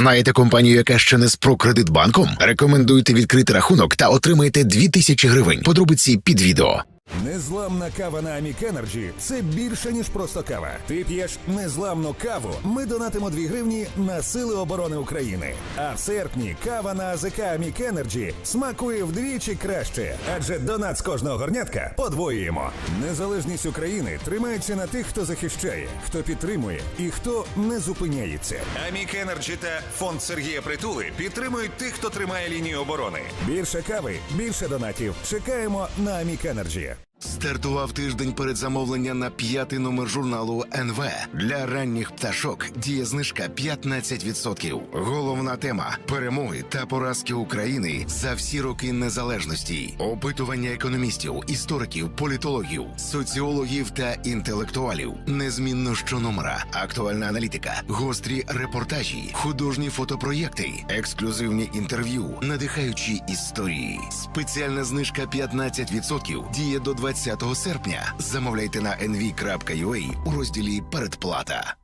Знаєте компанію, яка ще не з Прокредитбанком? Рекомендуйте відкрити рахунок та отримайте 2000 гривень. Подробиці під відео. Незламна кава на Амік Енерджі – це більше ніж просто кава. Ти п'єш незламну каву. Ми донатимо 2 гривні на сили оборони України. А в серпні кава на АЗК Амік Енерджі смакує вдвічі краще, адже донат з кожного горнятка подвоюємо. Незалежність України тримається на тих, хто захищає, хто підтримує і хто не зупиняється. Амік Енерджі та фонд Сергія Притули підтримують тих, хто тримає лінію оборони. Більше кави, більше донатів. Чекаємо на Амік Енерджі. Стартував тиждень перед замовлення на п'ятий номер журналу НВ. Для ранніх пташок діє знижка 15%. Головна тема перемоги та поразки України за всі роки незалежності. Опитування економістів, істориків, політологів, соціологів та інтелектуалів. Незмінно щономера, актуальна аналітика, гострі репортажі, художні фотопроєкти, ексклюзивні інтерв'ю, надихаючі історії. Спеціальна знижка 15% діє до 20 серпня. Замовляйте на nv.ua у розділі Передплата.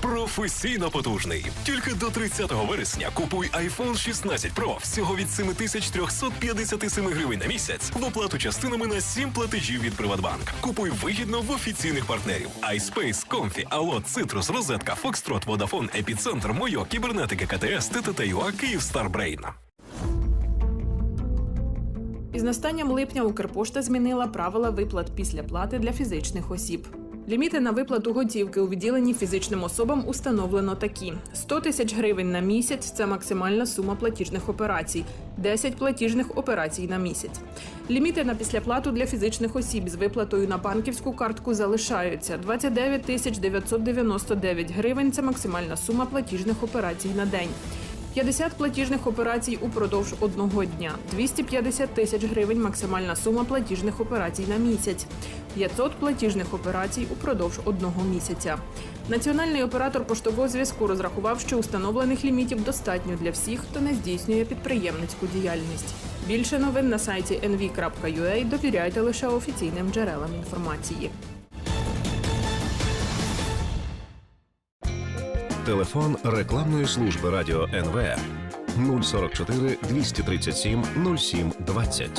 Професійно потужний. Тільки до 30 вересня купуй iPhone 16 Pro всього від 7357 гривень на місяць в оплату частинами на 7 платежів від Приватбанк. Купуй вигідно в офіційних партнерів: iSpace, Comfy, Allo, Citrus, Розетка, Foxtrot, Vodafone, Епіцентр, Мойо, Кібернетика, КТС, ТТТЮА, Київ, Старбрейн. Із настанням липня Укрпошта змінила правила виплат після плати для фізичних осіб. Ліміти на виплату готівки у відділенні фізичним особам установлено такі: 100 тисяч гривень на місяць це максимальна сума платіжних операцій, 10 платіжних операцій на місяць. Ліміти на післяплату для фізичних осіб з виплатою на банківську картку залишаються 29 тисяч 999 гривень. Це максимальна сума платіжних операцій на день. 50 платіжних операцій упродовж одного дня, 250 тисяч гривень максимальна сума платіжних операцій на місяць, 500 платіжних операцій упродовж одного місяця. Національний оператор поштового зв'язку розрахував, що установлених лімітів достатньо для всіх, хто не здійснює підприємницьку діяльність. Більше новин на сайті nv.ua довіряйте лише офіційним джерелам інформації. Телефон рекламної служби радіо НВ 044 237 07 20.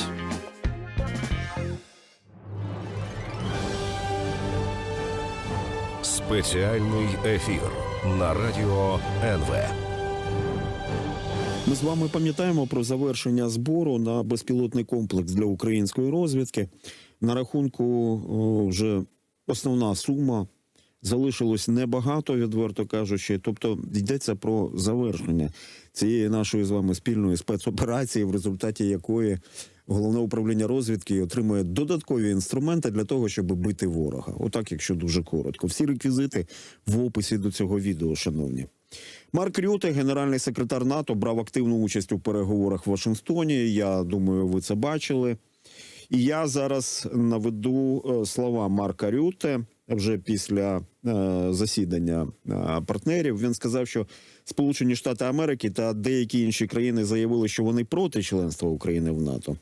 Спеціальний ефір на радіо НВ. Ми з вами пам'ятаємо про завершення збору на безпілотний комплекс для української розвідки. На рахунку вже основна сума залишилось небагато, відверто кажучи. Тобто йдеться про завершення цієї нашої з вами спільної спецоперації, в результаті якої головне управління розвідки отримує додаткові інструменти для того, щоб бити ворога. Отак, якщо дуже коротко. Всі реквізити в описі до цього відео, шановні. Марк Рюте, генеральний секретар НАТО, брав активну участь у переговорах в Вашингтоні. Я думаю, ви це бачили. І я зараз наведу е, слова Марка Рюте вже після е, засідання е, партнерів. Він сказав, що Сполучені Штати Америки та деякі інші країни заявили, що вони проти членства України в НАТО.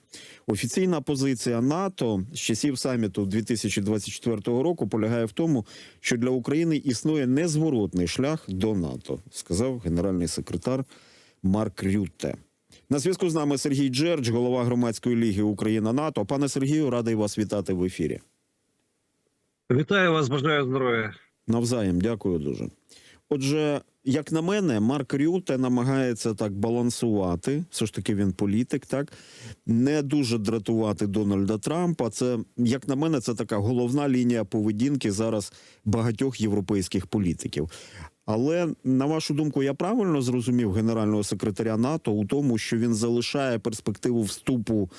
Офіційна позиція НАТО з часів саміту 2024 року полягає в тому, що для України існує незворотний шлях до НАТО, сказав генеральний секретар Марк Рютте. На зв'язку з нами Сергій Джердж, голова громадської ліги Україна НАТО. Пане Сергію, радий вас вітати в ефірі. Вітаю вас, бажаю здоров'я. Навзаєм, дякую дуже. Отже, як на мене, Марк Рюте намагається так балансувати. Все ж таки він політик, так не дуже дратувати Дональда Трампа. Це як на мене, це така головна лінія поведінки зараз багатьох європейських політиків. Але на вашу думку, я правильно зрозумів генерального секретаря НАТО у тому, що він залишає перспективу вступу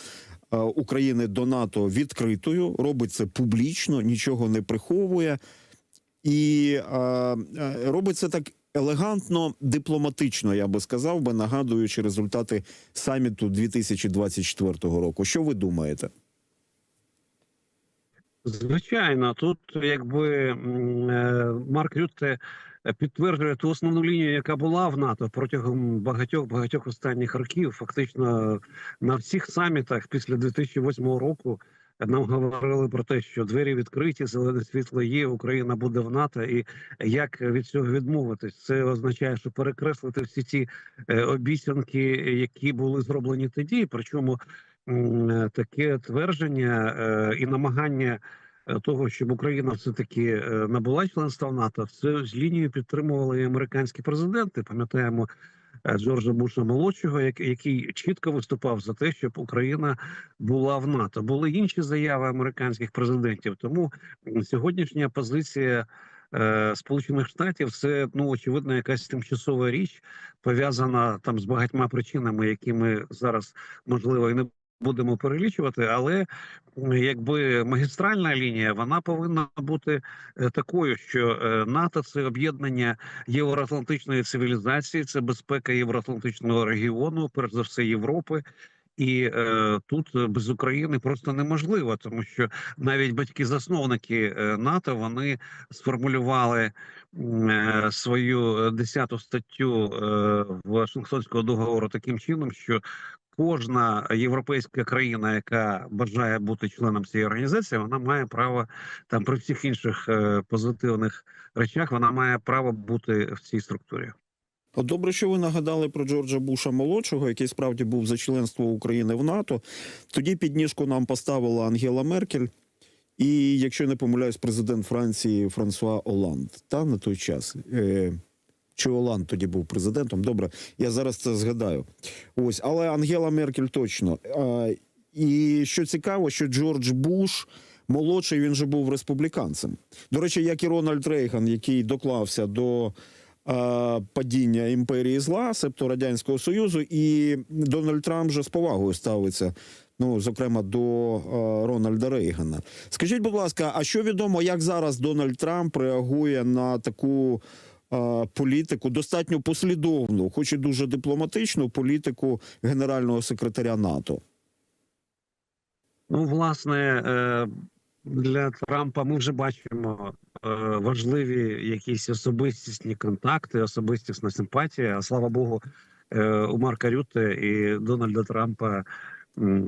України до НАТО відкритою, робить це публічно, нічого не приховує, і е, е, робить це так елегантно, дипломатично, я би сказав, би нагадуючи результати саміту 2024 року. Що ви думаєте? Звичайно, тут якби е, Марк Рютте підтверджує ту основну лінію, яка була в НАТО протягом багатьох багатьох останніх років. Фактично на всіх самітах після 2008 року нам говорили про те, що двері відкриті, зелене світло є, Україна буде в НАТО, і як від цього відмовитись? Це означає, що перекреслити всі ці е, обіцянки, які були зроблені тоді. Причому е, таке твердження е, і намагання е, того, щоб Україна все таки е, набула членства в НАТО, це з лінією підтримували і американські президенти. Пам'ятаємо. е, Джорджа Буша молодшого, який чітко виступав за те, щоб Україна була в НАТО. Були інші заяви американських президентів. Тому сьогоднішня позиція е, Сполучених Штатів це ну очевидно якась тимчасова річ, пов'язана там з багатьма причинами, які ми зараз можливо і не будемо перелічувати, але якби магістральна лінія вона повинна бути е, такою, що е, НАТО це об'єднання євроатлантичної цивілізації, це безпека євроатлантичного регіону, перш за все Європи. І е, тут е, без України просто неможливо, тому що навіть батьки-засновники НАТО вони сформулювали е, свою десяту статтю е, Вашингтонського договору таким чином, що кожна європейська країна, яка бажає бути членом цієї організації, вона має право там при всіх інших е, позитивних речах, вона має право бути в цій структурі. Добре, що ви нагадали про Джорджа Буша молодшого, який справді був за членство України в НАТО. Тоді підніжку нам поставила Ангела Меркель. І, якщо не помиляюсь, президент Франції Франсуа Оланд. Та на той час. Е, чи Оланд тоді був президентом? Добре, я зараз це згадаю. Ось, але Ангела Меркель точно. А, і що цікаво, що Джордж Буш молодший він же був республіканцем. До речі, як і Рональд Рейган, який доклався до е, падіння імперії зла, себто радянського союзу, і Дональд Трамп же з повагою ставиться. Ну, зокрема, до е, Рональда Рейгана. Скажіть, будь ласка, а що відомо, як зараз Дональд Трамп реагує на таку політику, достатньо послідовну, хоч і дуже дипломатичну політику генерального секретаря НАТО? Ну, власне, е, для Трампа ми вже бачимо е, важливі якісь особистісні контакти, особистісна симпатія. А слава Богу, е, у Марка Рютте і Дональда Трампа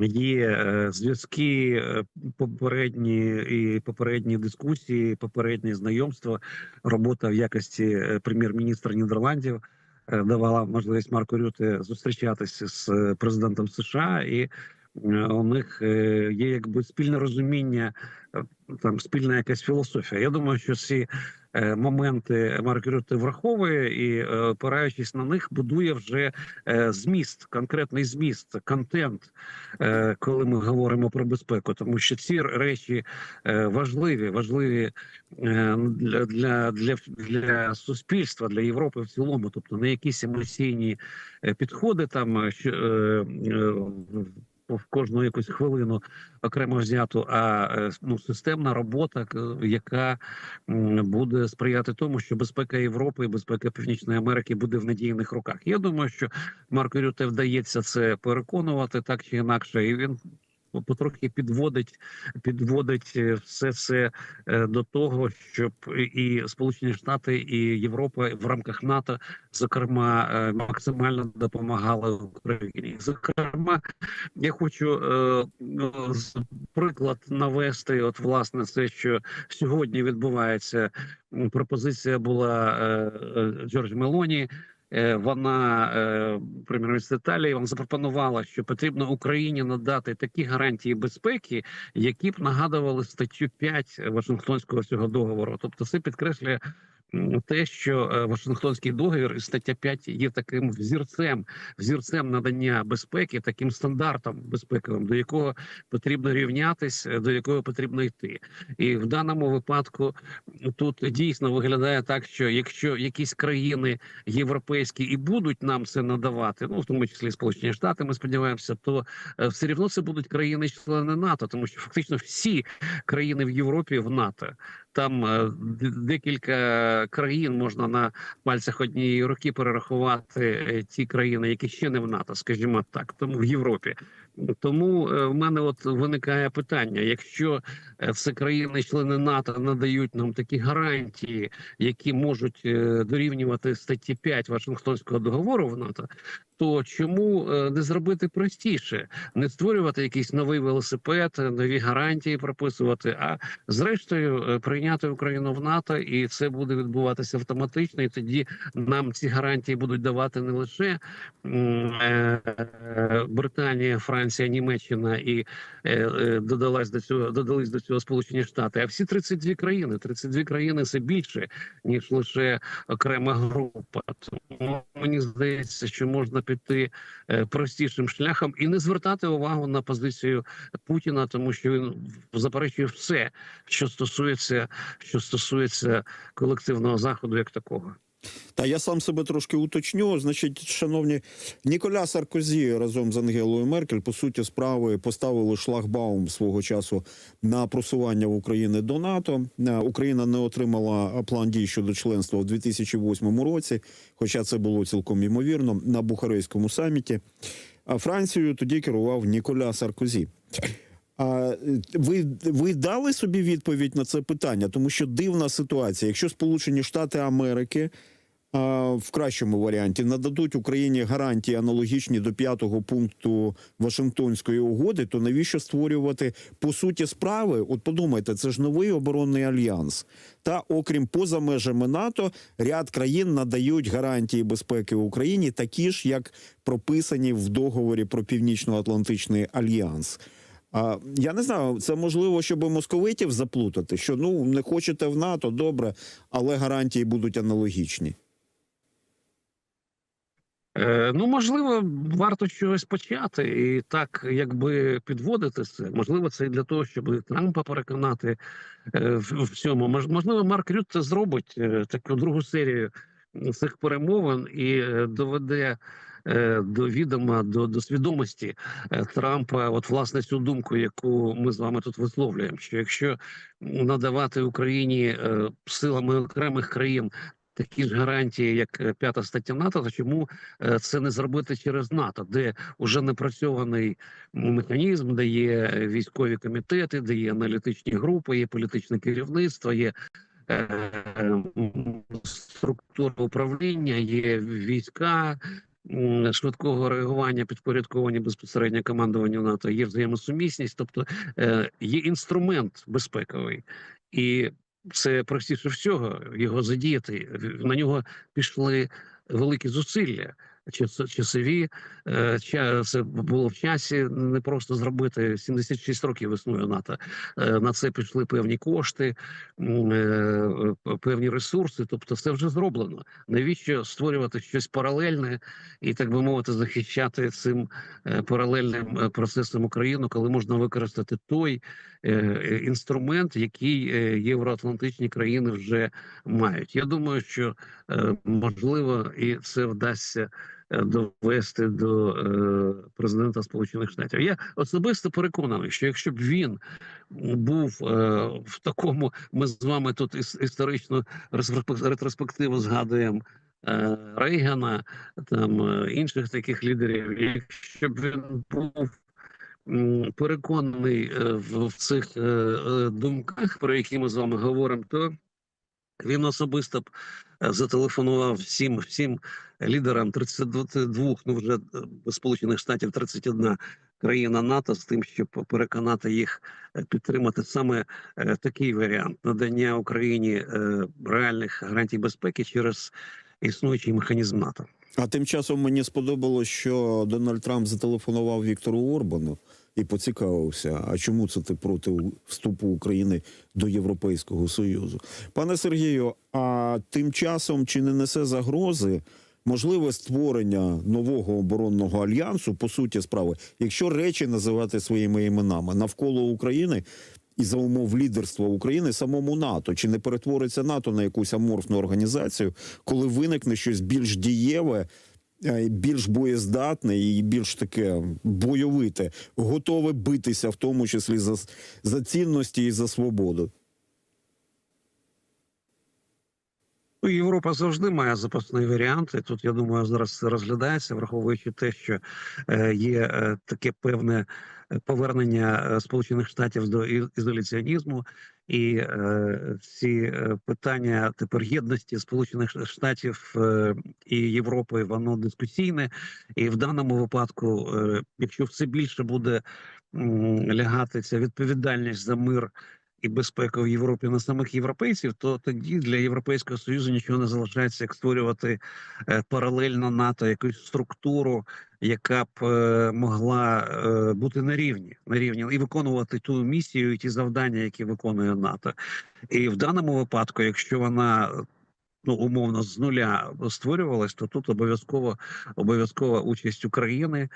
є е, зв'язки, е, попередні і попередні дискусії, попередні знайомства, робота в якості е, прем'єр-міністра Нідерландів. Давала можливість Марку Рюте зустрічатися з президентом США, і у них е, є якби спільне розуміння, е, там спільна якась філософія. Я думаю, що ці е, моменти Марк Рюте враховує і, е, опираючись на них, будує вже е, зміст, конкретний зміст, контент, е, коли ми говоримо про безпеку, тому що ці речі е, важливі, важливі е, для, для, для, для суспільства, для Європи в цілому, тобто не якісь емоційні е, підходи там е, що, е, е, в кожну якусь хвилину окремо взяту, а е, ну системна робота, яка буде сприяти тому, що безпека Європи і безпека Північної Америки буде в надійних руках. Я думаю, що Марко Рюте вдається це переконувати так чи інакше, і він потрохи підводить, підводить е, все це е, до того, щоб і Сполучені Штати, і Європа в рамках НАТО, зокрема, е, максимально допомагали Україні. Зокрема, я хочу приклад навести. От власне це, що сьогодні відбувається. Пропозиція була Джордж Мелоні. Е, Вона е, прем'єр-міністр Італії вам запропонувала, що потрібно Україні надати такі гарантії безпеки, які б нагадували статтю 5 Вашингтонського цього договору. Тобто, це підкреслює те, що е, Вашингтонський договір стаття 5 є таким взірцем, взірцем надання безпеки, таким стандартом безпековим, до якого потрібно рівнятись, е, до якого потрібно йти. І в даному випадку тут дійсно виглядає так, що якщо якісь країни європейські і будуть нам це надавати, ну в тому числі Сполучені Штати, ми сподіваємося, то е, все рівно це будуть країни-члени НАТО, тому що фактично всі країни в Європі в НАТО. Там е, декілька країн можна на пальцях однієї руки перерахувати е, ті країни, які ще не в НАТО, скажімо так, тому в Європі. Тому е, в мене от виникає питання: якщо е, все країни-члени НАТО надають нам такі гарантії, які можуть е, дорівнювати статті 5 Вашингтонського договору в НАТО, то чому не зробити простіше, не створювати якийсь новий велосипед, нові гарантії прописувати, а зрештою прийняти Україну в НАТО, і це буде відбуватися автоматично. І тоді нам ці гарантії будуть давати не лише Британія, Франція, Німеччина і е, е, додалась до цього, додались до цього Сполучені Штати, а всі 32 країни. 32 країни це більше ніж лише окрема група. Тому мені здається, що можна піти е, простішим шляхом і не звертати увагу на позицію Путіна, тому що він заперечує все, що стосується, що стосується колективного заходу, як такого. Та я сам себе трошки уточню. Значить, шановні, Ніколя Саркозі разом з Ангелою Меркель по суті справи поставили шлагбаум свого часу на просування України до НАТО. Е, Україна не отримала план дій щодо членства в 2008 році, хоча це було цілком ймовірно на Бухарейському саміті. А Францією тоді керував Ніколя Саркозі. А ви, ви дали собі відповідь на це питання, тому що дивна ситуація. Якщо Сполучені Штати Америки а, в кращому варіанті нададуть Україні гарантії аналогічні до п'ятого пункту Вашингтонської угоди, то навіщо створювати по суті справи? От подумайте, це ж новий оборонний альянс. Та окрім поза межами НАТО, ряд країн надають гарантії безпеки Україні, такі ж як прописані в договорі про Північно-Атлантичний альянс. А я не знаю, це можливо, щоб московитів заплутати, що ну не хочете в НАТО, добре, але гарантії будуть аналогічні. Е, ну, можливо, варто чогось почати і так, якби підводити це. Можливо, це і для того, щоб Трампа переконати е, в, в цьому. Мож- Можливо, Марк Рютте зробить е, таку другу серію цих перемовин і е, доведе. Е, До відома до, до свідомості е, Трампа, от власне цю думку, яку ми з вами тут висловлюємо, що якщо надавати Україні е, силами окремих країн такі ж гарантії, як п'ята стаття НАТО, то чому це не зробити через НАТО, де вже напрацьований механізм, де є військові комітети, де є аналітичні групи, є політичне керівництво, є структура управління, є війська. Швидкого реагування підпорядковані безпосередньо командуванню НАТО є взаємосумісність, тобто е, є інструмент безпековий, і це простіше всього його задіяти. На нього пішли великі зусилля. Час- Часові е, це було в часі не просто зробити 76 років існує НАТО. Е, На це пішли певні кошти, е, певні ресурси. Тобто, все вже зроблено. Навіщо створювати щось паралельне і так би мовити, захищати цим е, паралельним е, процесом Україну, коли можна використати той е, е, інструмент, який е, євроатлантичні країни вже мають. Я думаю, що е, можливо і це вдасться е, довести до е, президента Сполучених Штатів. Я особисто переконаний, що якщо б він був е, в такому, ми з вами тут іс- історичну ретроспективу згадуємо. е, Рейгана, там е, інших таких лідерів, якщо б він був переконаний е, в, цих е, е, думках, про які ми з вами говоримо, то він особисто б е, зателефонував всім всім лідерам 32, ну вже е, Сполучених Штатів 31 країна НАТО з тим, щоб переконати їх е, підтримати саме е, такий варіант надання Україні реальних гарантій безпеки через існуючий механізм НАТО. А тим часом мені сподобалось, що Дональд Трамп зателефонував Віктору Орбану і поцікавився, а чому це ти проти вступу України до Європейського Союзу? Пане Сергію, а тим часом чи не несе загрози можливе створення нового оборонного альянсу по суті справи, якщо речі називати своїми іменами навколо України? І за умов лідерства України самому НАТО чи не перетвориться НАТО на якусь аморфну організацію, коли виникне щось більш дієве, більш боєздатне і більш таке бойовите, готове битися, в тому числі за, за цінності і за свободу? Ну, Європа завжди має запасний варіант. І тут я думаю, зараз це розглядається, враховуючи те, що е, є е, таке певне е, повернення е, Сполучених Штатів до ізоляціонізму, і е, ці е, питання тепер єдності Сполучених Штатів е, і Європи воно дискусійне. І в даному випадку, е, якщо все більше буде е, лягати ця відповідальність за мир і безпека в Європі на самих європейців, то тоді для Європейського союзу нічого не залишається, як створювати е, паралельно НАТО якусь структуру, яка б е, могла е, бути на рівні на рівні і виконувати ту місію і ті завдання, які виконує НАТО. І в даному випадку, якщо вона ну умовно з нуля створювалась, то тут обов'язково обов'язкова участь України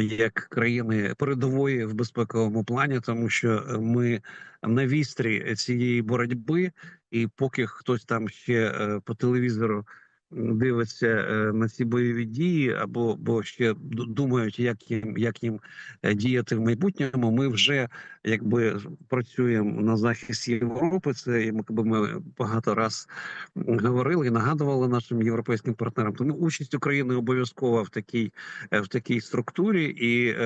як країни передової в безпековому плані, тому що ми на вістрі цієї боротьби, і поки хтось там ще е, по телевізору дивиться е, на ці бойові дії, або бо ще думають, як їм як їм е, діяти в майбутньому. Ми вже якби працюємо на захист Європи. Це якби ми багато раз говорили і нагадували нашим європейським партнерам. Тому участь України обов'язкова в такій е, в такій структурі, і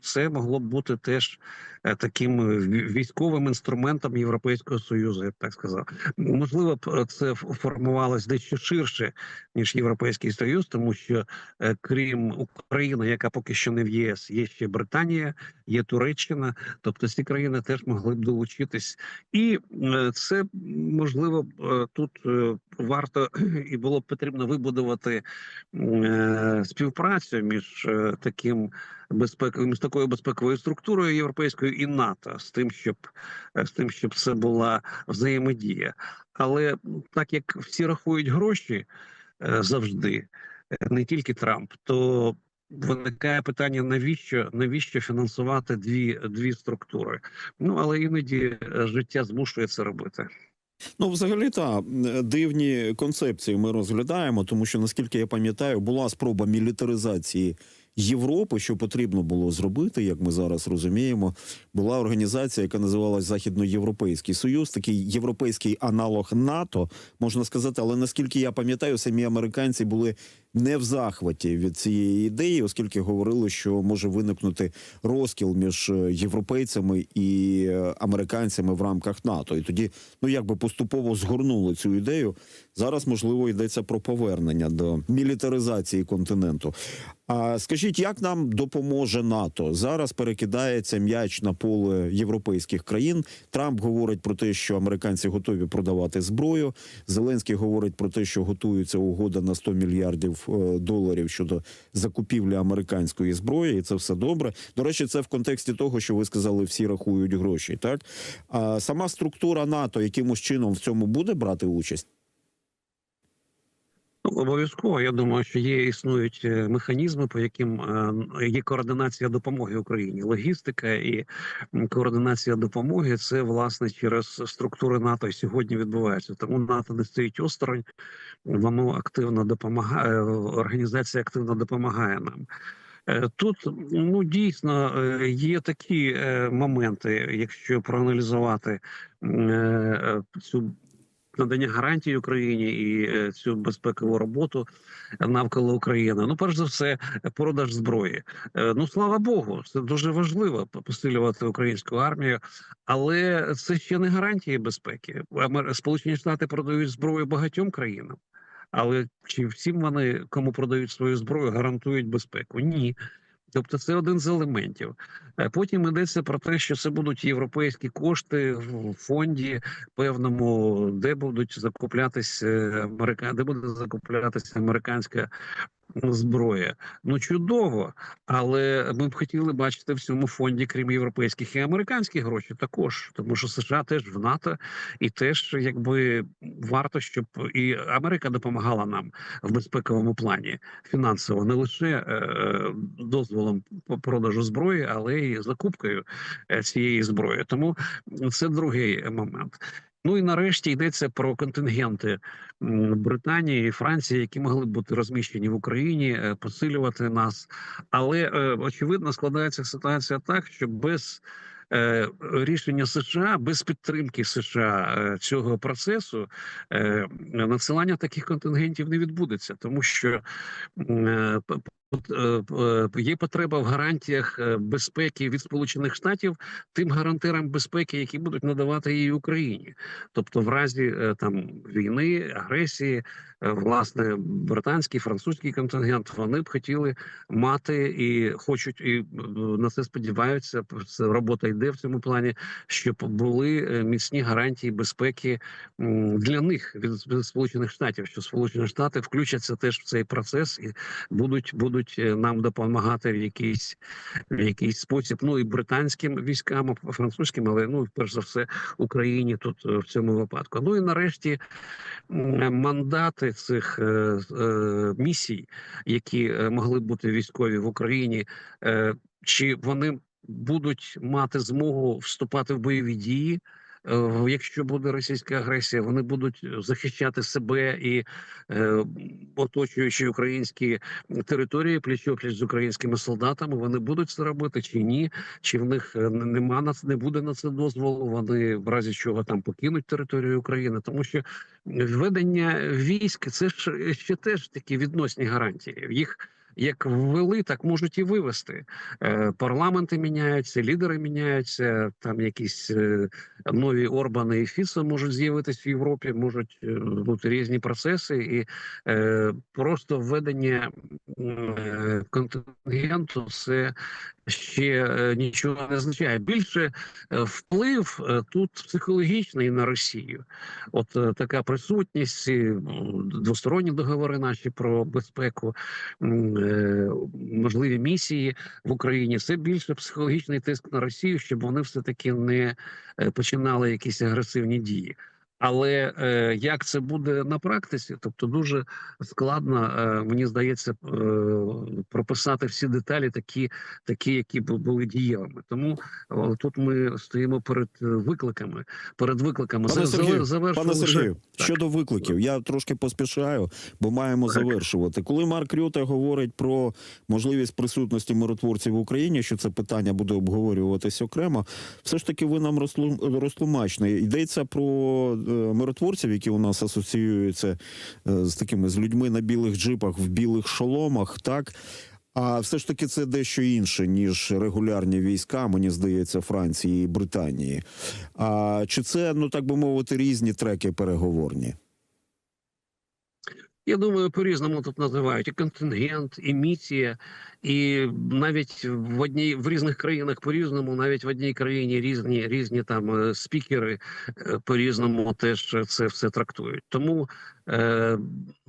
це могло б бути теж таким е, військовим інструментом Європейського союзу. Я б так сказав. Можливо, е, це формувалось дещо ширше ніж Європейський Союз, тому що е, крім України, яка поки що не в ЄС, є ще Британія, є Туреччина. Тобто ці країни теж могли б долучитись, і е, це можливо е, тут е, варто і було б потрібно вибудувати е, співпрацю між е, таким безпековим з такою безпековою структурою європейською і НАТО з тим, щоб е, з тим, щоб це була взаємодія. Але так як всі рахують гроші е, завжди, е, не тільки Трамп, то виникає питання: навіщо навіщо фінансувати дві, дві структури? Ну але іноді життя змушує це робити. Ну, взагалі, та дивні концепції ми розглядаємо, тому що наскільки я пам'ятаю, була спроба мілітаризації Європи, що потрібно було зробити, як ми зараз розуміємо. Була організація, яка називалась Західноєвропейський Союз, такий європейський аналог НАТО, можна сказати. Але наскільки я пам'ятаю, самі американці були не в захваті від цієї ідеї, оскільки говорили, що може виникнути розкіл між е, європейцями і е, американцями в рамках НАТО. І тоді, ну якби поступово згорнули цю ідею. Зараз можливо йдеться про повернення до мілітаризації континенту. А скажіть, як нам допоможе НАТО? Зараз перекидається м'яч на поле європейських країн. Трамп говорить про те, що американці готові продавати зброю. Зеленський говорить про те, що готується угода на 100 мільярдів доларів щодо закупівлі американської зброї, і це все добре. До речі, це в контексті того, що ви сказали, всі рахують гроші. Так а сама структура НАТО якимось чином в цьому буде брати участь? Ну, Обов'язково я думаю, що є існують е, механізми, по яким е, є координація допомоги Україні, логістика і координація допомоги це власне через структури НАТО і сьогодні відбувається. Тому НАТО не стоїть осторонь, воно активно допомагає. Організація активно допомагає нам. Е, Тут ну дійсно е, є такі е, моменти, якщо проаналізувати е, цю надання гарантій Україні і е, цю безпекову роботу навколо України. Ну, перш за все, продаж зброї. Е, Ну слава Богу, це дуже важливо посилювати українську армію, але це ще не гарантії безпеки. Сполучені Штати продають зброю багатьом країнам. Але чи всім вони, кому продають свою зброю, гарантують безпеку? Ні. Тобто це один з елементів. Е, Потім йдеться про те, що це будуть європейські кошти в фонді певному, де будуть закуплятися америка... де буде закуплятися американська зброя. Ну чудово, але ми б хотіли бачити в цьому фонді, крім європейських і американських грошей, також тому, що США теж в НАТО, і теж якби варто, щоб і Америка допомагала нам в безпековому плані фінансово, не лише е, дозволом продажу зброї, але й закупкою е, цієї зброї. Тому це другий момент. Ну і нарешті йдеться про контингенти Британії і Франції, які могли б бути розміщені в Україні, е, посилювати нас. Але е, очевидно складається ситуація так, що без е, рішення США без підтримки США цього процесу надсилання таких контингентів не відбудеться, тому що є потреба в гарантіях е, безпеки від Сполучених Штатів тим гарантирам безпеки, які будуть надавати її Україні, тобто в разі е, там війни, агресії, е, власне, британський, французький контингент вони б хотіли мати і хочуть, і е, на це сподіваються. Робота йде в цьому плані, щоб були е, міцні гарантії безпеки для них від Сполучених Штатів, що Сполучені Штати включаться теж в цей процес і будуть будуть е, нам допомагати в якийсь в якийсь спосіб. Ну і британським військам, французьким, але ну перш за все Україні тут е, в цьому випадку. Ну і нарешті м, мандати цих е, е, місій, які е, могли бути військові в Україні, е, чи вони будуть мати змогу вступати в бойові дії? Е, Якщо буде російська агресія, вони будуть захищати себе і е, оточуючи українські території пліч-опліч з українськими солдатами. Вони будуть це робити чи ні? Чи в них е, нема на це не буде на це дозволу? Вони в разі чого там покинуть територію України, тому що введення військ це ж ще теж такі відносні гарантії. Їх як ввели, так можуть і вивести. Е, Парламенти міняються, лідери міняються. Там якісь е, нові Орбани і Фіцо можуть з'явитись в Європі, можуть е, бути різні процеси, і просто введення контингенту це ще нічого не означає. Більше вплив тут психологічний на Росію. От така присутність, двосторонні договори наші про безпеку, можливі місії в Україні. Це більше психологічний тиск на Росію, щоб вони все таки не е, починали якісь агресивні дії. Але е, як це буде на практиці, тобто дуже складно, е, мені здається, е, прописати всі деталі, такі, такі, які були дієвими. Тому тут ми стоїмо перед викликами. Перед викликами Пане За- Сергію, завершу Пане Сергію, щодо викликів, я трошки поспішаю, бо маємо Так. завершувати. Коли Марк Рюте говорить про можливість присутності миротворців в Україні, що це питання буде обговорюватись окремо, все ж таки ви нам розтлу- розтлумачне. Йдеться про миротворців, які у нас асоціюються е, з такими з людьми на білих джипах, в білих шоломах, так. А все ж таки це дещо інше, ніж регулярні війська, мені здається, Франції і Британії. А чи це, ну так би мовити, різні треки переговорні? Я думаю, по-різному тут називають і контингент, і місія, і навіть в одній в різних країнах по-різному, навіть в одній країні різні різні там е, спікери е, по-різному теж це все трактують. Тому е,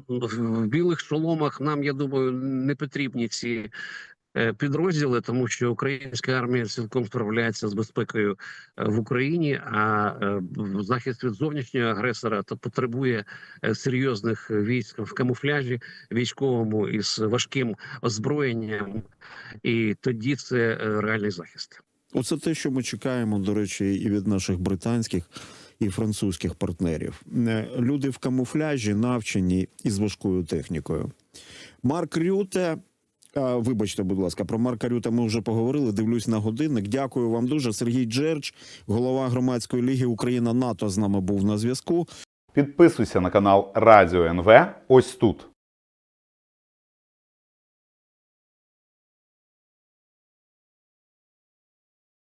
в білих шоломах нам, я думаю, не потрібні ці. Е, Підрозділи, тому що українська армія цілком справляється з безпекою е, в Україні. А е, захист від зовнішнього агресора то потребує серйозних військ в камуфляжі військовому із важким озброєнням, і тоді це реальний захист. Оце те, що ми чекаємо, до речі, і від наших британських і французьких партнерів. Люди в камуфляжі навчені і з важкою технікою. Марк Рюте. Вибачте, будь ласка, про Марка Рюта ми вже поговорили. Дивлюсь на годинник. Дякую вам дуже. Сергій Джерч, голова громадської ліги Україна НАТО, з нами був на зв'язку. Підписуйся на канал Радіо НВ ось тут.